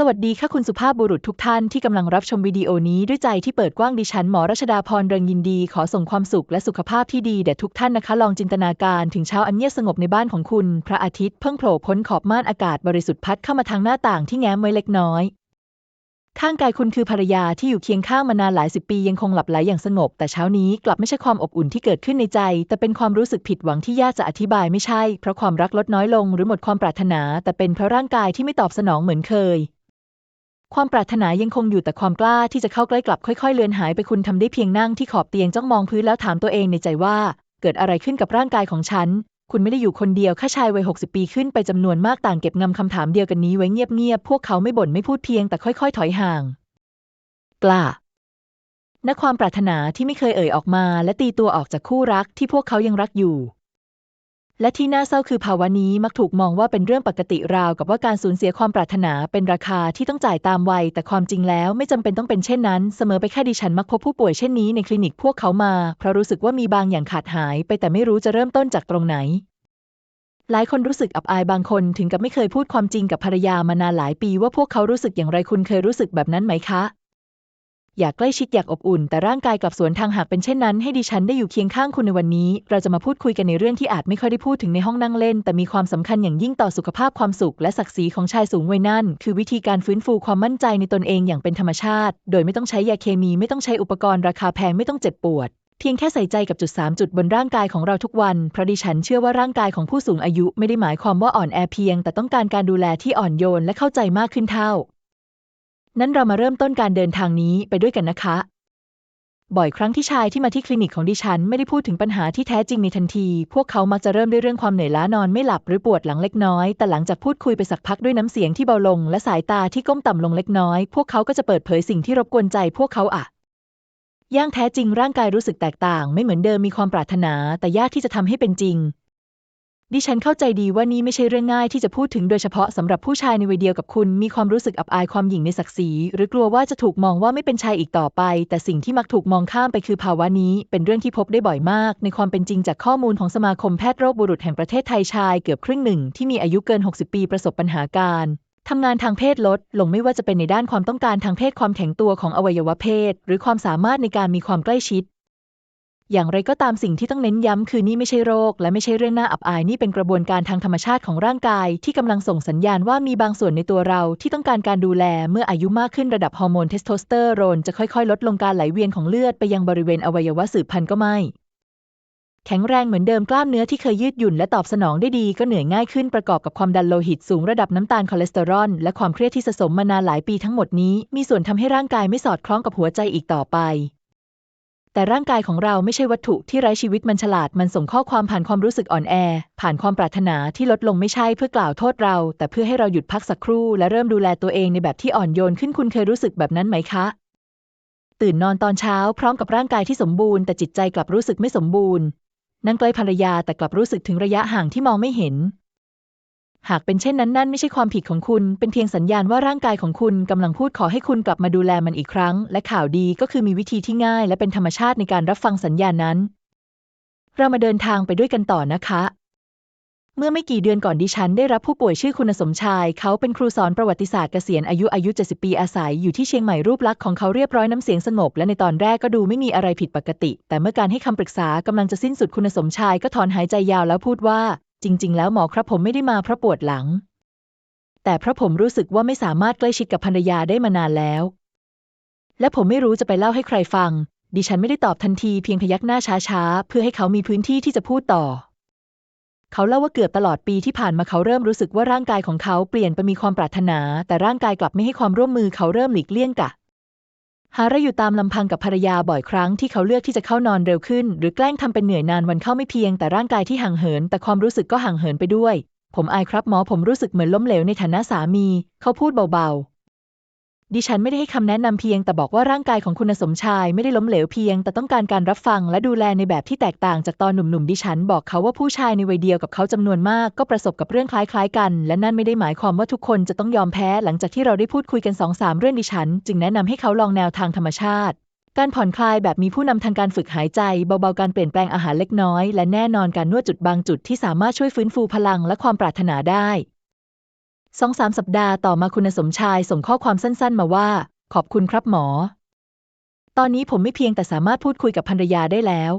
สวัสดีค่ะคุณสุภาพบุรุษทุกท่านที่กำลังรับชมวิดีโอนี้ด้วยใจที่เปิดกว้างดิฉันหมอรัชดาพรเริงยินดี ขอส่งความสุขและสุขภาพที่ดีแด่ทุกท่านนะคะ ลองจินตนาการถึงเช้าอันเงียบสงบในบ้านของคุณ พระอาทิตย์เพิ่งโผล่พ้นขอบม่านอากาศบริสุทธิ์พัดเข้ามาทางหน้าต่างที่แง้มไว้เล็กน้อย ข้างกายคุณคือภรรยาที่อยู่เคียงข้างมานานหลายสิบปียังคงหลับไหลอย่างสงบ แต่เช้านี้กลับไม่ใช่ความอบอุ่นที่เกิดขึ้นในใจ แต่เป็นความรู้สึกผิดหวังที่ยากจะอธิบายไม่ใช่ เพราะความรักลดน้อยลง หรือหมดความปรารถนา แต่เป็นเพราะร่างกายที่ไม่ตอบสนองเหมือนเคย ความปรารถนายังคงอยู่แต่ความกล้าที่จะเข้าใกล้กลับค่อยๆ เลือนหายไปคุณทำได้เพียงนั่งที่ขอบเตียงจ้องมองพื้นแล้วถามตัวเองในใจว่า เกิดอะไรขึ้นกับร่างกายของฉัน คุณไม่ได้อยู่คนเดียวข้าชายวัย60ปีขึ้นไปจำนวนมากต่างเก็บงำคำถามเดียวกันนี้ไว้เงียบๆพวกเขาไม่บ่นไม่พูดเพียงแต่ค่อย ๆ ถอยห่าง กล้าณความปรารถนาที่ไม่เคยเอ่ยออกมา และตีตัวออกจากคู่รักที่พวกเขายังรักอยู่ และที่น่าเศร้าคือภาวะนี้มักถูกมองว่าเป็นเรื่องปกติราวกับว่าการสูญเสียความปรารถนาเป็นราคาที่ต้องจ่ายตามวัย แต่ความจริงแล้วไม่จำเป็นต้องเป็นเช่นนั้น เสมอไปแค่ดิฉันมักพบผู้ป่วยเช่นนี้ในคลินิกพวกเขามา เพราะรู้สึกว่ามีบางอย่างขาดหายไปแต่ไม่รู้จะเริ่มต้นจากตรงไหน หลายคนรู้สึกอับอายบางคนถึงกับไม่เคยพูดความจริงกับภรรยามานานหลายปีว่าพวกเขารู้สึกอย่างไรคุณเคยรู้สึกแบบนั้นไหมคะ อยากใกล้ชิดอยากอบอุ่น แต่ร่างกายกลับสวนทางหากเป็นเช่นนั้น ให้ดิฉันได้อยู่เคียงข้างคุณในวันนี้ เราจะมาพูดคุยกันในเรื่องที่อาจไม่ค่อยได้พูดถึงในห้องนั่งเล่น แต่มีความสำคัญอย่างยิ่งต่อสุขภาพความสุขและศักดิ์ศรีของชายสูงวัยนั่น คือวิธีการฟื้นฟูความมั่นใจในตนเองอย่างเป็นธรรมชาติ โดยไม่ต้องใช้ยาเคมีไม่ต้องใช้อุปกรณ์ราคาแพงไม่ต้องเจ็บปวดเพียงแค่ใส่ใจกับจุด 3 จุดบนร่างกายของเราทุกวัน เพราะดิฉันเชื่อว่าร่างกายของผู้สูงอายุไม่ได้หมายความว่าอ่อนแอเพียง แต่ต้องการการดูแลที่อ่อนโยนและเข้าใจมากขึ้นเท่า นั้นเรามาเริ่มต้นการเดินทางนี้ไปด้วยกันนะคะ บ่อยครั้งที่ชายที่มาที่คลินิกของดิฉันไม่ได้พูดถึงปัญหาที่แท้จริงในทันที พวกเขามักจะเริ่มด้วยเรื่องความเหนื่อยล้านอนไม่หลับหรือปวดหลังเล็กน้อย แต่หลังจากพูดคุยไปสักพักด้วยน้ำเสียงที่เบาลง และสายตาที่ก้มต่ำลงเล็กน้อย พวกเขาก็จะเปิดเผยสิ่งที่รบกวนใจพวกเขาอะย่างแท้จริงร่างกายรู้สึกแตกต่าง ไม่เหมือนเดิมมีความปรารถนา แต่ยากที่จะทำให้เป็นจริง ดิฉันเข้าใจดีว่านี่ไม่ใช่เรื่องง่ายที่จะพูดถึงโดยเฉพาะสำหรับผู้ชายในวัยเดียวกับคุณ มีความรู้สึกอับอายความหยิ่งในศักดิ์ศรีหรือกลัวว่าจะถูกมองว่าไม่เป็นชายอีกต่อไป แต่สิ่งที่มักถูกมองข้ามไปคือภาวะนี้ เป็นเรื่องที่พบได้บ่อยมาก ในความเป็นจริงจากข้อมูลของสมาคมแพทย์โรคบุรุษแห่งประเทศไทยชายเกือบครึ่งหนึ่งที่มีอายุเกิน 60 ปีประสบปัญหาการทำงานทางเพศลดลงไม่ว่าจะเป็นในด้านความต้องการทางเพศความแข็งตัวของอวัยวะเพศ หรือความสามารถในการมีความใกล้ชิด อย่างไรก็ตามสิ่งที่ต้องเน้นย้ำคือนี่ไม่ใช่โรค และไม่ใช่เรื่องน่าอับอายนี่เป็นกระบวนการทางธรรมชาติของร่างกาย ที่กำลังส่งสัญญาณว่ามีบางส่วนในตัวเราที่ต้องการการดูแล เมื่ออายุมากขึ้นระดับฮอร์โมนเทสโทสเตอโรนจะค่อยๆ ลดลงการไหลเวียนของเลือดไปยังบริเวณอวัยวะสืบพันธุ์ก็ไม่แข็งแรงเหมือนเดิมกล้ามเนื้อที่เคยยืดหยุ่นและตอบสนองได้ดีก็เหนื่อยง่ายขึ้นประกอบกับความดันโลหิตสูงระดับน้ำตาลคอเลสเตอรอลและความเครียดที่สะสมมานานหลายปีทั้งหมดนี้ มีส่วนทำให้ร่างกายไม่สอดคล้องกับหัวใจอีกต่อไป แต่ร่างกายของเราไม่ใช่วัตถุที่ไร้ชีวิตมันฉลาดมันส่งข้อความผ่านความรู้สึกอ่อนแอ ผ่านความปรารถนาที่ลดลงไม่ใช่เพื่อกล่าวโทษเรา แต่เพื่อให้เราหยุดพักสักครู่ และเริ่มดูแลตัวเองในแบบที่อ่อนโยนขึ้นคุณเคยรู้สึกแบบนั้นไหมคะ ตื่นนอนตอนเช้าพร้อมกับร่างกายที่สมบูรณ์แต่จิตใจกลับรู้สึกไม่สมบูรณ์นั่งใกล้ภรรยาแต่กลับรู้สึกถึงระยะห่างที่มองไม่เห็น หากเป็นเช่นนั้นนั่นไม่ใช่ความผิดของคุณ เป็นเพียงสัญญาณว่าร่างกายของคุณกำลังพูดขอให้คุณกลับมาดูแลมันอีกครั้ง และข่าวดีก็คือมีวิธีที่ง่าย และเป็นธรรมชาติในการรับฟังสัญญาณนั้น เรามาเดินทางไปด้วยกันต่อนะคะ เมื่อไม่กี่เดือนก่อนดิฉันได้รับผู้ป่วยชื่อคุณสมชาย เขาเป็นครูสอนประวัติศาสตร์เกษียณอายุอายุ 70 ปีอาศัยอยู่ที่เชียงใหม่รูปลักษณ์ของเขาเรียบร้อยน้ำเสียงสงบและในตอนแรกก็ดูไม่มีอะไรผิดปกติ แต่เมื่อการให้คำปรึกษากำลังจะสิ้นสุดคุณสมชายก็ถอนหายใจยาวแล้วพูดว่า จริง ๆ แล้วหมอครับผมไม่ได้มาเพราะปวดหลัง แต่เพราะผมรู้สึกว่าไม่สามารถใกล้ชิดกับภรรยาได้มานานแล้ว และผมไม่รู้จะไปเล่าให้ใครฟัง ดิฉันไม่ได้ตอบทันทีเพียงพยักหน้าช้าๆ เพื่อให้เขามีพื้นที่ที่จะพูดต่อ เขาเล่าว่าเกือบตลอดปีที่ผ่านมาเขาเริ่มรู้สึกว่าร่างกายของเขาเปลี่ยนไปมีความปรารถนา แต่ร่างกายกลับไม่ให้ความร่วมมือเขาเริ่มหลีกเลี่ยงกะ หาระอยู่ตามลำพังกับภรรยาบ่อยครั้งที่เขาเลือกที่จะเข้านอนเร็วขึ้น หรือแกล้งทำเป็นเหนื่อยนานวันเข้าไม่เพียงแต่ร่างกายที่ห่างเหิน แต่ความรู้สึกก็ห่างเหินไปด้วย ผมอายครับหมอผมรู้สึกเหมือนล้มเหลวในฐานะสามี เขาพูดเบาๆ ดิฉันไม่ได้ให้คำแนะนำเพียงแต่บอกว่าร่างกายของคุณสมชายไม่ได้ล้มเหลวเพียง แต่ต้องการการรับฟังและดูแลในแบบที่แตกต่างจากตอนหนุ่มๆดิฉันบอกเขาว่าผู้ชายในวัยเดียวกับเขาจำนวนมากก็ประสบกับเรื่องคล้ายๆกัน และนั่นไม่ได้หมายความว่าทุกคนจะต้องยอมแพ้หลังจากที่เราได้พูดคุยกันสองสามเรื่องดิฉัน จึงแนะนำให้เขาลองแนวทางธรรมชาติ การผ่อนคลายแบบมีผู้นำทางการฝึกหายใจ เบาๆการเปลี่ยนแปลงอาหารเล็กน้อย และแน่นอนการนวดจุดบางจุดที่สามารถช่วยฟื้นฟูพลังและความปรารถนาได้ สองสามสัปดาห์ต่อมาคุณสมชายส่งข้อความสั้นๆ มาว่า ขอบคุณครับหมอ ตอนนี้ผมไม่เพียงแต่สามารถพูดคุยกับภรรยาได้แล้ว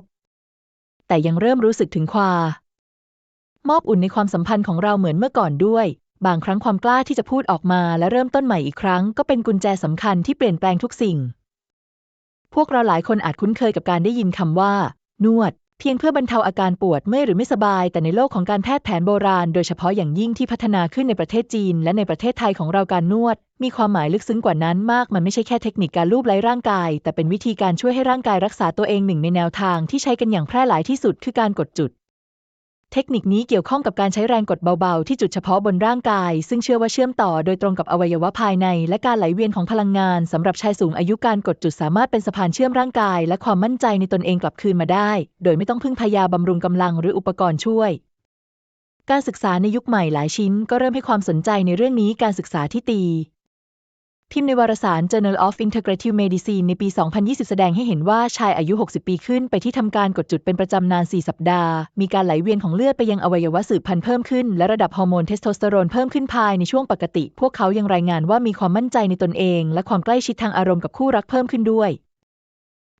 แต่ยังเริ่มรู้สึกถึงความมอบอุ่นในความสัมพันธ์ของเราเหมือนเมื่อก่อนด้วย บางครั้งความกล้าที่จะพูดออกมาและเริ่มต้นใหม่อีกครั้ง ก็เป็นกุญแจสำคัญที่เปลี่ยนแปลงทุกสิ่ง พวกเราหลายคนอาจคุ้นเคยกับการได้ยินคำว่า นวด เพียงเพื่อบรรเทาอาการปวดเมื่อยหรือไม่สบาย แต่ในโลกของการแพทย์แผนโบราณ โดยเฉพาะอย่างยิ่งที่พัฒนาขึ้นในประเทศจีน และในประเทศไทยของเราการนวด มีความหมายลึกซึ้งกว่านั้นมาก มันไม่ใช่แค่เทคนิคการลูบไล้ร่างกาย แต่เป็นวิธีการช่วยให้ร่างกายรักษาตัวเองหนึ่งในแนวทางที่ใช้กันอย่างแพร่หลายที่สุดคือการกดจุด เทคนิคนี้เกี่ยวข้องกับการใช้แรงกดเบาๆ ที่จุดเฉพาะบนร่างกาย ซึ่งเชื่อว่าเชื่อมต่อโดยตรงกับอวัยวะภายใน และการไหลเวียนของพลังงานสำหรับชายสูงอายุการกดจุดสามารถเป็นสะพานเชื่อมร่างกาย และความมั่นใจในตนเองกลับคืนมาได้ โดยไม่ต้องพึ่งพยาบำรุงกำลังหรืออุปกรณ์ช่วย การศึกษาในยุคใหม่หลายชิ้น ก็เริ่มให้ความสนใจในเรื่องนี้การศึกษาที่ตี พิมพ์ในวารสาร Journal of Integrative Medicine ในปี 2020 แสดงให้เห็นว่าชายอายุ 60 ปีขึ้นไปที่ทำการกดจุดเป็นประจำนาน 4 สัปดาห์ มีการไหลเวียนของเลือดไปยังอวัยวะสืบพันธุ์เพิ่มขึ้น และระดับฮอร์โมนเทสโทสเตอโรนเพิ่มขึ้นภายในช่วงปกติ พวกเขายังรายงานว่ามีความมั่นใจในตนเอง และความใกล้ชิดทางอารมณ์กับคู่รักเพิ่มขึ้นด้วย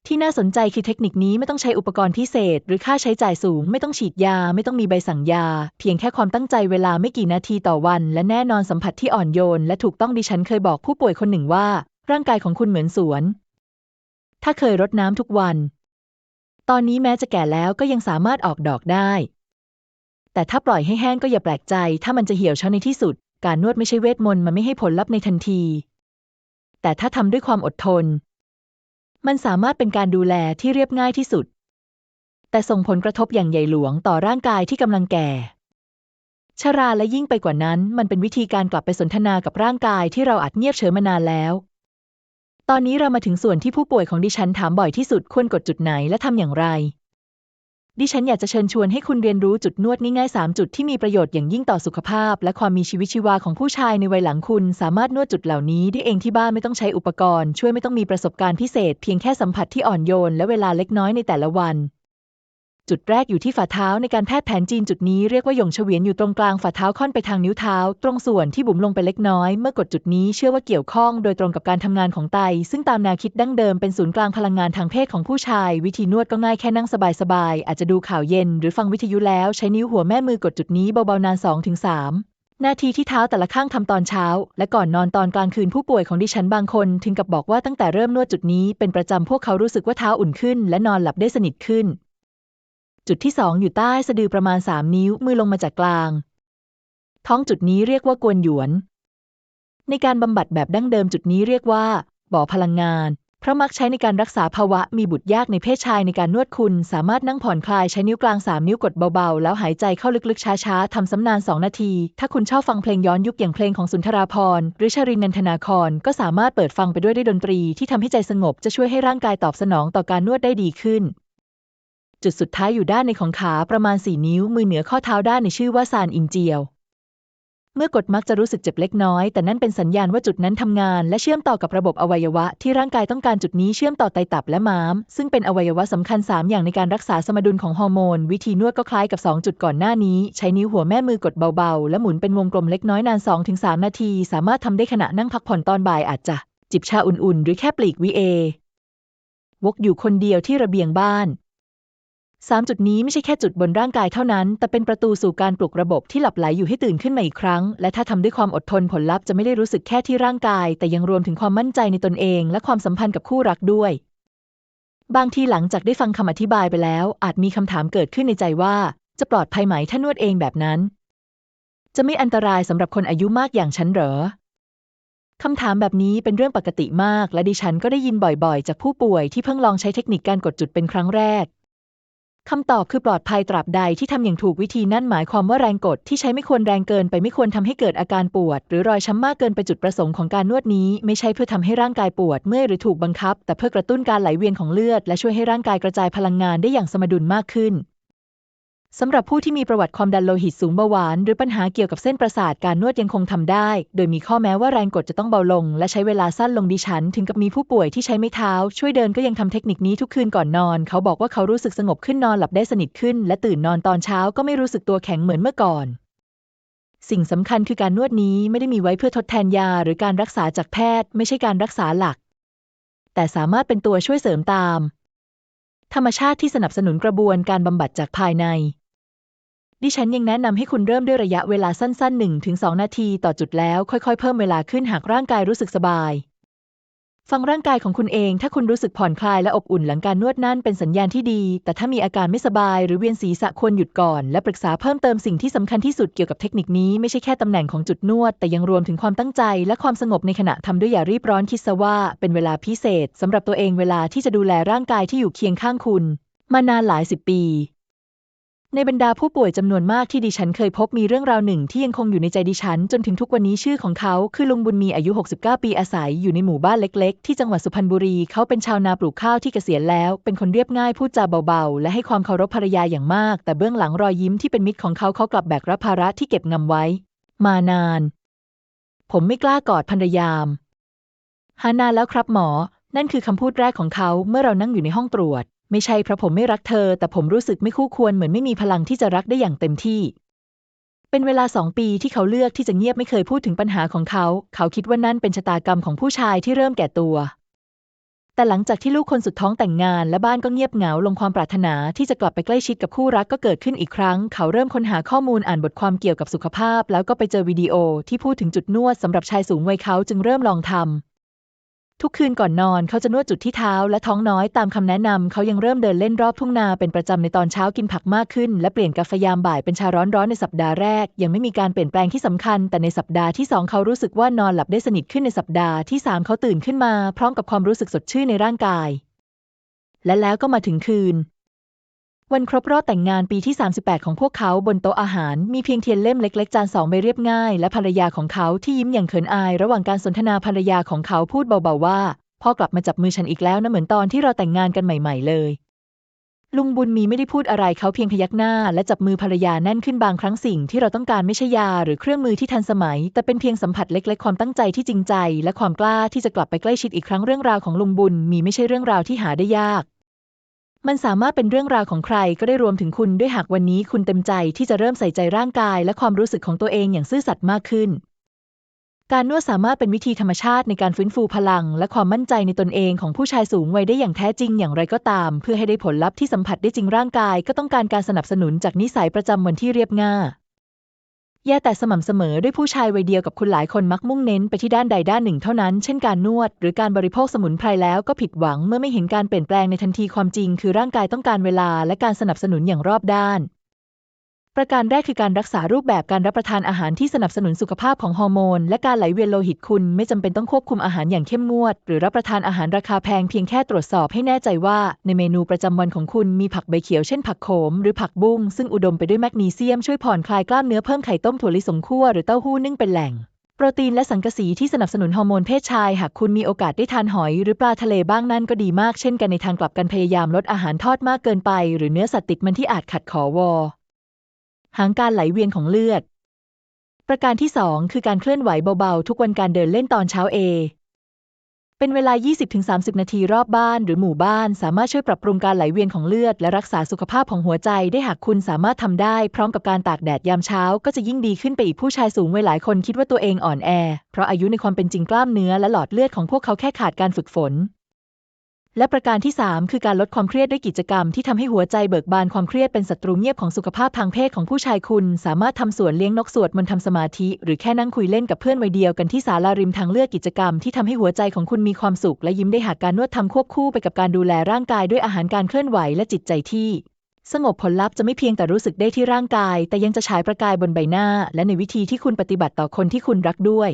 ที่น่าสนใจคือเทคนิคนี้ไม่ต้องใช้อุปกรณ์พิเศษ หรือค่าใช้จ่ายสูง ไม่ต้องฉีดยา ไม่ต้องมีใบสั่งยา เพียงแค่ความตั้งใจเวลาไม่กี่นาทีต่อวัน และแน่นอนสัมผัสที่อ่อนโยน และถูกต้องดิฉันเคยบอกผู้ป่วยคนหนึ่งว่า ร่างกายของคุณเหมือนสวน ถ้าเคยรดน้ำทุกวัน ตอนนี้แม้จะแก่แล้วก็ยังสามารถออกดอกได้ แต่ถ้าปล่อยให้แห้งก็อย่าแปลกใจ ถ้ามันจะเหี่ยวเฉาในที่สุด การนวดไม่ใช่เวทมนต์มันไม่ให้ผลลัพธ์ในทันที แต่ถ้าทำด้วยความอดทน มันสามารถเป็นการดูแลที่เรียบง่ายที่สุด แต่ส่งผลกระทบอย่างใหญ่หลวงต่อร่างกายที่กำลังแก่ ชราและยิ่งไปกว่านั้น มันเป็นวิธีการกลับไปสนทนากับร่างกายที่เราอาจเงียบเฉยมานานแล้ว ตอนนี้เรามาถึงส่วนที่ผู้ป่วยของดิฉันถามบ่อยที่สุดควรกดจุดไหนและทำอย่างไร ดิฉันอยากจะเชิญชวนให้คุณเรียนรู้จุดนวดง่ายๆ3จุดที่มีประโยชน์อย่างยิ่งต่อสุขภาพ และความมีชีวิตชีวาของผู้ชายในวัยหลังคุณ สามารถนวดจุดเหล่านี้ได้เองที่บ้านไม่ต้องใช้อุปกรณ์ ช่วยไม่ต้องมีประสบการณ์พิเศษ เพียงแค่สัมผัสที่อ่อนโยนและเวลาเล็กน้อยในแต่ละวัน จุดแรกอยู่ที่ฝ่าเท้าในการแพทย์แผนจีนจุดนี้เรียกว่าหยงเฉวียนอยู่ตรงกลางฝ่าเท้าค่อนไปทางนิ้วเท้า ตรงส่วนที่บุ๋มลงไปเล็กน้อย เมื่อกดจุดนี้เชื่อว่าเกี่ยวข้องโดยตรงกับการทำงานของไต ซึ่งตามแนวคิดดั้งเดิมเป็นศูนย์กลางพลังงานทางเพศของผู้ชาย วิธีนวดก็ง่ายแค่นั่งสบายๆอาจจะดูข่าวเย็น หรือฟังวิทยุแล้วใช้นิ้วหัวแม่มือกดจุดนี้เบาๆนาน2-3นาทีที่เท้าแต่ละข้างทำตอนเช้า และก่อนนอนตอนกลางคืนผู้ป่วยของดิฉันบางคน ถึงกับบอกว่าตั้งแต่เริ่มนวดจุดนี้เป็นประจำพวกเขารู้สึกว่าเท้าอุ่นขึ้น และนอนหลับได้สนิทขึ้น จุดที่2องอยู่ใต้สะดือประมาณ 3 นิ้วมือลงมาจากกลาง ท้องจุดนี้เรียกว่ากวนหยวน ในการบำบัดแบบดั้งเดิมจุดนี้เรียกว่า บ่อพลังงาน เพราะมักใช้ในการรักษาภาวะมีบุตรยากในเพศชายในการนวดคุณ สามารถนั่งผ่อนคลายใช้นิ้วกลาง 3 นิ้วกดเบาๆ แล้วหายใจเข้าลึกๆ ช้าๆทำซ้ำนาน 2 นาที ถ้าคุณชอบฟังเพลงย้อนยุคอย่างเพลงของสุนทราภรหรือชรินนันทนาครก็สามารถเปิดฟังไปด้วยได้ดนตรี ที่ทำให้ใจสงบจะช่วยให้ร่างกายตอบสนองต่อการนวดได้ดีขึ้น จุดสุดท้ายอยู่ด้านในของขาประมาณ 4 นิ้ว มือเหนือข้อเท้าด้านในชื่อว่าซานอินเจียว เมื่อกดมักจะรู้สึกเจ็บเล็กน้อย แต่นั่นเป็นสัญญาณว่าจุดนั้นทำงานและเชื่อมต่อกับระบบอวัยวะ ที่ร่างกายต้องการจุดนี้เชื่อมต่อไตตับและม้าม ซึ่งเป็นอวัยวะสำคัญ 3 อย่างในการรักษาสมดุลของฮอร์โมน วิธีนวดก็คล้ายกับ 2 จุดก่อนหน้านี้ ใช้นิ้วหัวแม่มือกดเบาๆ และหมุนเป็นวงกลมเล็กน้อยนาน 2-3 นาที สามารถทำได้ขณะนั่งพักผ่อนตอนบ่ายอาจจะ จิบชาอุ่นๆ หรือแค่ปลีกวีเอวกอยู่คนเดียวที่ระเบียงบ้าน สามจุดนี้ไม่ใช่แค่จุดบนร่างกายเท่านั้น แต่เป็นประตูสู่การปลุกระบบที่หลับไหลอยู่ให้ตื่นขึ้นมาอีกครั้ง และถ้าทำด้วยความอดทนผลลัพธ์จะไม่ได้รู้สึกแค่ที่ร่างกาย แต่ยังรวมถึงความมั่นใจในตนเอง และความสัมพันธ์กับคู่รักด้วย บางทีหลังจากได้ฟังคำอธิบายไปแล้ว อาจมีคำถามเกิดขึ้นในใจว่า จะปลอดภัยไหมถ้านวดเองแบบนั้น จะไม่อันตรายสำหรับคนอายุมากอย่างฉันเหรอคำถามแบบนี้เป็นเรื่องปกติมาก และดิฉันก็ได้ยินบ่อยๆ จากผู้ป่วยที่เพิ่งลองใช้เทคนิคการกดจุดเป็นครั้งแรก คำตอบคือปลอดภัยตราบใดที่ทำอย่างถูกวิธีนั่นหมายความว่าแรงกดที่ใช้ไม่ควรแรงเกินไปไม่ควรทำให้เกิดอาการปวด หรือรอยช้ำมากเกินไปจุดประสงค์ของการนวดนี้ ไม่ใช่เพื่อทำให้ร่างกายปวดเมื่อยหรือถูกบังคับ แต่เพื่อกระตุ้นการไหลเวียนของเลือดและช่วยให้ร่างกายกระจายพลังงานได้อย่างสมดุลมากขึ้น สำหรับผู้ที่มีประวัติความดันโลหิตสูงเบาหวาน หรือปัญหาเกี่ยวกับเส้นประสาทการนวดยังคงทำได้ โดยมีข้อแม้ว่าแรงกดจะต้องเบาลง และใช้เวลาสั้นลงดิฉัน ถึงกับมีผู้ป่วยที่ใช้ไม้เท้า ช่วยเดินก็ยังทำเทคนิคนี้ทุกคืนก่อนนอน เขาบอกว่าเขารู้สึกสงบขึ้นนอนหลับได้สนิทขึ้น และตื่นนอนตอนเช้าก็ไม่รู้สึกตัวแข็งเหมือนเมื่อก่อน สิ่งสำคัญคือการนวดนี้ไม่ได้มีไว้เพื่อทดแทนยา หรือการรักษาจากแพทย์ ไม่ใช่การรักษาหลัก แต่สามารถเป็นตัวช่วยเสริมตาม ธรรมชาติที่สนับสนุนกระบวนการบำบัดจากภายใน ดิฉันยังแนะนำให้คุณเริ่มด้วยระยะเวลาสั้นๆ 1-2 นาทีต่อจุดแล้วค่อยๆ เพิ่มเวลาขึ้นหากร่างกายรู้สึกสบาย ฟังร่างกายของคุณเอง ถ้าคุณรู้สึกผ่อนคลายและอบอุ่นหลังการนวดนั่นเป็นสัญญาณที่ดี แต่ถ้ามีอาการไม่สบายหรือเวียนศีรษะควรหยุดก่อน และปรึกษาเพิ่มเติมสิ่งที่สำคัญที่สุดเกี่ยวกับเทคนิคนี้ไม่ใช่แค่ตำแหน่งของจุดนวด แต่ยังรวมถึงความตั้งใจ และความสงบในขณะทำด้วยอย่ารีบร้อนคิดซะว่า เป็นเวลาพิเศษสำหรับตัวเองเวลาที่จะดูแลร่างกายที่อยู่เคียงข้างคุณ มานานหลายสิบปี ในบรรดาผู้ป่วยจำนวนมากที่ดิฉันเคยพบมีเรื่องราวหนึ่งที่ยังคงอยู่ในใจดิฉัน จนถึงทุกวันนี้ชื่อของเขาคือลุงบุญมีอายุ 69 ปีอาศัยอยู่ในหมู่บ้านเล็กๆ ที่จังหวัดสุพรรณบุรี เขาเป็นชาวนาปลูกข้าวที่เกษียณแล้ว เป็นคนเรียบง่ายพูดจาเบาๆ และให้ความเคารพภรรยาอย่างมาก แต่เบื้องหลังรอยยิ้มที่เป็นมิตรของเขาเขากลับแบกรับภาระที่เก็บงำไว้ มานาน ผมไม่กล้ากอดภรรยามหานานแล้วครับหมอ นั่นคือคำพูดแรกของเขาเมื่อเรานั่งอยู่ในห้องตรวจ ไม่ใช่เพราะผมไม่รักเธอ แต่ผมรู้สึกไม่คู่ควรเหมือนไม่มีพลังที่จะรักได้อย่างเต็มที่ เป็นเวลาสองปีที่เขาเลือกที่จะเงียบไม่เคยพูดถึงปัญหาของเขา เขาคิดว่านั่นเป็นชะตากรรมของผู้ชายที่เริ่มแก่ตัว แต่หลังจากที่ลูกคนสุดท้องแต่งงาน และบ้านก็เงียบเหงาลงความปรารถนาที่จะกลับไปใกล้ชิดกับคู่รักก็เกิดขึ้นอีกครั้ง เขาเริ่มค้นหาข้อมูลอ่านบทความเกี่ยวกับสุขภาพ แล้วก็ไปเจอวิดีโอที่พูดถึงจุดนวดสำหรับชายสูงวัยเขาจึงเริ่มลองทำ ทุกคืนก่อนนอนเขาจะนวดจุดที่เท้าและท้องน้อยตามคำแนะนำเขายังเริ่มเดินเล่นรอบทุ่งนาเป็นประจำในตอนเช้ากินผักมากขึ้น และเปลี่ยนกาแฟยามบ่ายเป็นชาร้อนๆในสัปดาห์แรก ยังไม่มีการเปลี่ยนแปลงที่สำคัญ แต่ในสัปดาห์ที่สองเขารู้สึกว่านอนหลับได้สนิทขึ้นในสัปดาห์ที่สามเขาตื่นขึ้นมา พร้อมกับความรู้สึกสดชื่นในร่างกาย และแล้วก็มาถึงคืน วันครบรอบแต่งงานปีที่ 38 ของพวกเขาบนโต๊ะอาหาร มีเพียงเทียนเล่มเล็กๆ จานสองใบเรียบง่าย และภรรยาของเขาที่ยิ้มอย่างเขินอาย ระหว่างการสนทนาภรรยาของเขาพูดเบาๆว่าพ่อกลับมาจับมือฉันอีกแล้วนะเหมือนตอนที่เราแต่งงานกันใหม่ ๆ เลย ลุงบุญมีไม่ได้พูดอะไรเขาเพียงพยักหน้า และจับมือภรรยาแน่นขึ้นบางครั้งสิ่งที่เราต้องการไม่ใช่ยาหรือเครื่องมือที่ทันสมัย แต่เป็นเพียงสัมผัสเล็ก ๆ ความตั้งใจที่จริงใจ และความกล้าที่จะกลับไปใกล้ชิดอีกครั้งเรื่องราวของลุงบุญมีไม่ใช่เรื่องราวที่หาได้ยาก มันสามารถเป็นเรื่องราวของใครก็ได้รวมถึงคุณด้วยหากวันนี้คุณเต็มใจที่จะเริ่มใส่ใจร่างกายและความรู้สึกของตัวเองอย่างซื่อสัตย์มากขึ้น การนวดสามารถเป็นวิธีธรรมชาติในการฟื้นฟูพลัง และความมั่นใจในตนเองของผู้ชายสูงวัยได้อย่างแท้จริงอย่างไรก็ตาม เพื่อให้ได้ผลลัพธ์ที่สัมผัสได้จริงร่างกาย ก็ต้องการการสนับสนุนจากนิสัยประจำวันที่เรียบง่าย แย่แต่สม่ำเสมอด้วยผู้ชายวัยเดียวกับคุณหลายคนมักมุ่งเน้นไปที่ด้านใดด้านหนึ่งเท่านั้น เช่นการนวด หรือการบริโภคสมุนไพรแล้วก็ผิดหวังเมื่อไม่เห็นการเปลี่ยนแปลงในทันทีความจริง คือร่างกายต้องการเวลาและการสนับสนุนอย่างรอบด้าน ประการแรกคือการรักษารูปแบบการรับประทานอาหารที่สนับสนุนสุขภาพของฮอร์โมน และการไหลเวียนโลหิตคุณไม่จำเป็นต้องควบคุมอาหารอย่างเข้มงวด หรือรับประทานอาหารราคาแพงเพียงแค่ตรวจสอบให้แน่ใจว่า ในเมนูประจำวันของคุณมีผักใบเขียวเช่นผักโขม หรือผักบุ้งซึ่งอุดมไปด้วยแมกนีเซียมช่วยผ่อนคลายกล้ามเนื้อเพิ่มไข่ต้มถั่วลิสงคั่วหรือเต้าหู้นึ่งเป็นแหล่งโปรตีนและสังกะสีที่สนับสนุนฮอร์โมนเพศชาย หากคุณมีโอกาสได้ทานหอย หรือปลาทะเลบ้างนั่นก็ดีมากเช่นกันในทางกลับกันพยายามลดอาหารทอดมากเกินไป หรือเนื้อสัตว์ติดมันที่อาจขัดขอวอ หางการไหลเวียนของเลือด ประการที่ 2 คือการเคลื่อนไหวเบาๆ ทุกวันการเดินเล่นตอนเช้าเอ เป็นเวลา 20-30 นาทีรอบบ้านหรือหมู่บ้าน สามารถช่วยปรับปรุงการไหลเวียนของเลือด และรักษาสุขภาพของหัวใจได้หากคุณสามารถทำได้ พร้อมกับการตากแดดยามเช้า ก็จะยิ่งดีขึ้นไปอีกผู้ชายสูงวัยหลายคนคิดว่าตัวเองอ่อนแอ เพราะอายุในความเป็นจริงกล้ามเนื้อและหลอดเลือดของพวกเขาแค่ขาดการฝึกฝน และประการที่ 3 คือการลดความเครียดด้วยกิจกรรมที่ทำให้หัวใจเบิกบานความเครียดเป็นศัตรูเงียบของสุขภาพทางเพศของผู้ชายคุณ สามารถทำสวนเลี้ยงนกสวดมนต์ทำสมาธิ หรือแค่นั่งคุยเล่นกับเพื่อนวัยเดียวกันที่ศาลาริมทางเลือกกิจกรรมที่ทำให้หัวใจของคุณมีความสุข และยิ้มได้หากการนวดทำควบคู่ไปกับการดูแลร่างกายด้วยอาหารการเคลื่อนไหวและจิตใจที่สงบผลลัพธ์จะไม่เพียงแต่รู้สึกได้ที่ร่างกาย แต่ยังจะฉายประกายบนใบหน้า และในวิธีที่คุณปฏิบัติต่อคนที่คุณรักด้วย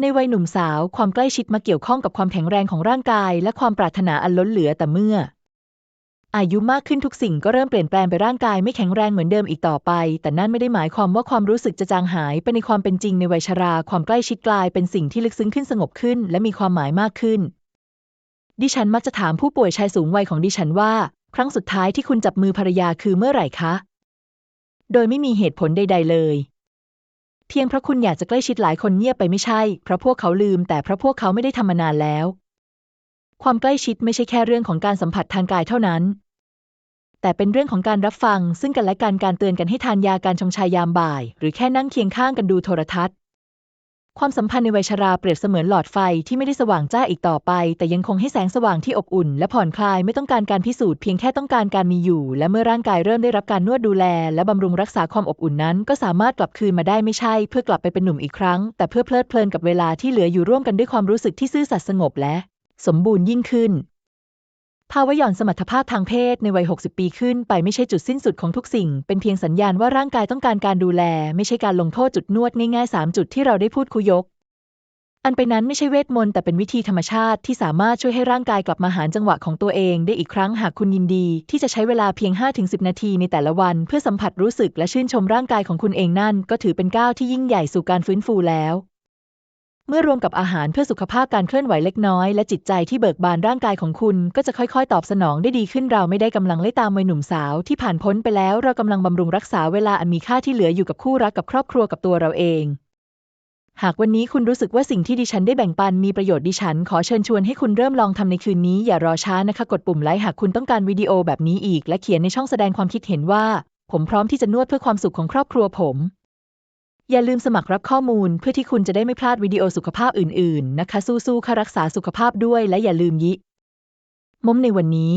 ในวัยหนุ่มสาวความใกล้ชิดมาเกี่ยวข้องกับความแข็งแรงของร่างกาย และความปรารถนาอันล้นเหลือแต่เมื่อ อายุมากขึ้นทุกสิ่งก็เริ่มเปลี่ยนแปลงไปร่างกายไม่แข็งแรงเหมือนเดิมอีกต่อไป แต่นั่นไม่ได้หมายความว่าความรู้สึกจะจางหายไปในความเป็นจริงในวัยชรา ความใกล้ชิดกลายเป็นสิ่งที่ลึกซึ้งขึ้นสงบขึ้น และมีความหมายมากขึ้น ดิฉันมักจะถามผู้ป่วยชายสูงวัยของดิฉันว่า ครั้งสุดท้ายที่คุณจับมือภรรยาคือเมื่อไหร่คะ โดยไม่มีเหตุผลใด ๆ เลย เพียงเพราะคุณอยากจะใกล้ชิดหลายคนเงียบไปไม่ใช่ เพราะพวกเขาลืม แต่เพราะพวกเขาไม่ได้ทำมานานแล้ว ความใกล้ชิดไม่ใช่แค่เรื่องของการสัมผัสทางกายเท่านั้น แต่เป็นเรื่องของการรับฟัง ซึ่งกันและกันการเตือนกันให้ทานยาการชงชายามบ่าย หรือแค่นั่งเคียงข้างกันดูโทรทัศน์ ความสัมพันธ์ในวัยชราเปรียบเสมือนหลอดไฟที่ไม่ได้สว่างจ้าอีกต่อไป แต่ยังคงให้แสงสว่างที่อบอุ่น และผ่อนคลายไม่ต้องการการพิสูจน์เพียงแค่ต้องการการมีอยู่ และเมื่อร่างกายเริ่มได้รับการนวดดูแล และบำรุงรักษาความอบอุ่นนั้น ก็สามารถกลับคืนมาได้ไม่ใช่ เพื่อกลับไปเป็นหนุ่มอีกครั้ง แต่เพื่อเพลิดเพลินกับเวลาที่เหลืออยู่ร่วมกันด้วยความรู้สึกที่ซื่อสัตย์สงบและ สมบูรณ์ยิ่งขึ้น ภาวะหย่อนสมรรถภาพทางเพศในวัย 60 ปีขึ้นไปไม่ใช่จุดสิ้นสุดของทุกสิ่ง เป็นเพียงสัญญาณว่าร่างกายต้องการการดูแล ไม่ใช่การลงโทษจุดนวดง่ายๆ 3 จุดที่เราได้พูดคุยก อันไปนั้นไม่ใช่เวทมนต์แต่เป็นวิธีธรรมชาติที่สามารถช่วยให้ร่างกายกลับมาหาจังหวะของตัวเองได้อีกครั้งหากคุณยินดี ที่จะใช้เวลาเพียง 5-10 นาทีในแต่ละวัน เพื่อสัมผัสรู้สึกและชื่นชมร่างกายของคุณเองนั่น ก็ถือเป็นก้าวที่ยิ่งใหญ่สู่การฟื้นฟูแล้ว เมื่อรวมกับอาหารเพื่อสุขภาพการเคลื่อนไหวเล็กน้อยและจิตใจที่เบิกบานร่างกายของคุณ ก็จะค่อยๆ ตอบสนองได้ดีขึ้นเราไม่ได้กำลังไล่ตามวัยหนุ่มสาวที่ผ่านพ้นไปแล้วเรากำลังบำรุงรักษาเวลาอันมีค่าที่เหลืออยู่กับคู่รักกับครอบครัวกับตัวเราเอง หากวันนี้คุณรู้สึกว่าสิ่งที่ดิฉันได้แบ่งปันมีประโยชน์ดิฉัน ขอเชิญชวนให้คุณเริ่มลองทำในคืนนี้อย่ารอช้านะคะกดปุ่มไลค์หากคุณต้องการวิดีโอแบบนี้อีก และเขียนในช่องแสดงความคิดเห็นว่า ผมพร้อมที่จะนวดเพื่อความสุขของครอบครัวผม อย่าลืมสมัครรับข้อมูลเพื่อที่คุณจะได้ไม่พลาดวิดีโอสุขภาพอื่นๆ นะคะ สู้ๆค่ะรักษาสุขภาพด้วยและอย่าลืมยิมุมในวันนี้